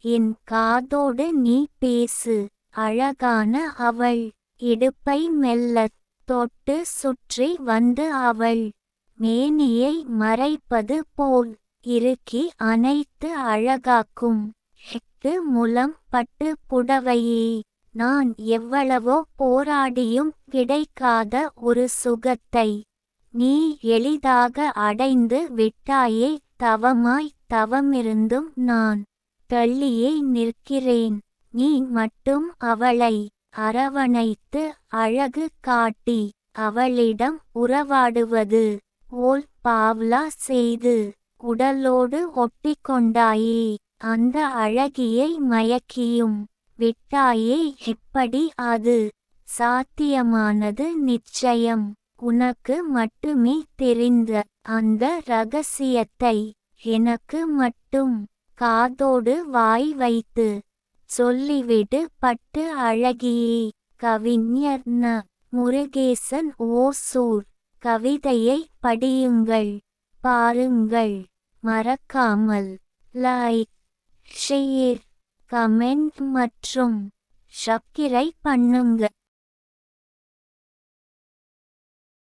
என் காதோடு நீ பேசு. அழகான அவள். இடுப்பை மெல்லத் தொட்டு சுற்றி வந்து அவள். மேனியை மறைப்பது போல் இறுக்கி அனைத்து அழகாக்கும். எட்டு முலம் பட்டு புடவையே. நான் எவ்வளவோ போராடியும் கிடைக்காத ஒரு சுகத்தை. நீ எளிதாக அடைந்து விட்டாயே தவமாய் தவமிருந்தும் நான். தள்ளியே நிற்கிறேன். நீ மட்டும் அவளை அரவணைத்து அழகு காட்டி அவளிடம் உறவாடுவது போல் பாவ்லா செய்து உடலோடு ஒட்டிக்கொண்டாயே. அந்த அழகியை மயக்கியும் விட்டாயே. எப்படி அது சாத்தியமானது நிச்சயம். உனக்கு மட்டுமே தெரிந்த அந்த ரகசியத்தை எனக்கு மட்டும் காதோடு வாய் வைத்து சொல்லிவிடு பட்டு அழகியே கவிஞர் ந. முருகேசன் ஓசூர். கவிதையை படியுங்கள் பாருங்கள். மறக்காமல் லைக் ஷேர் கமெண்ட் மற்றும் சப்கிரை பண்ணுங்க.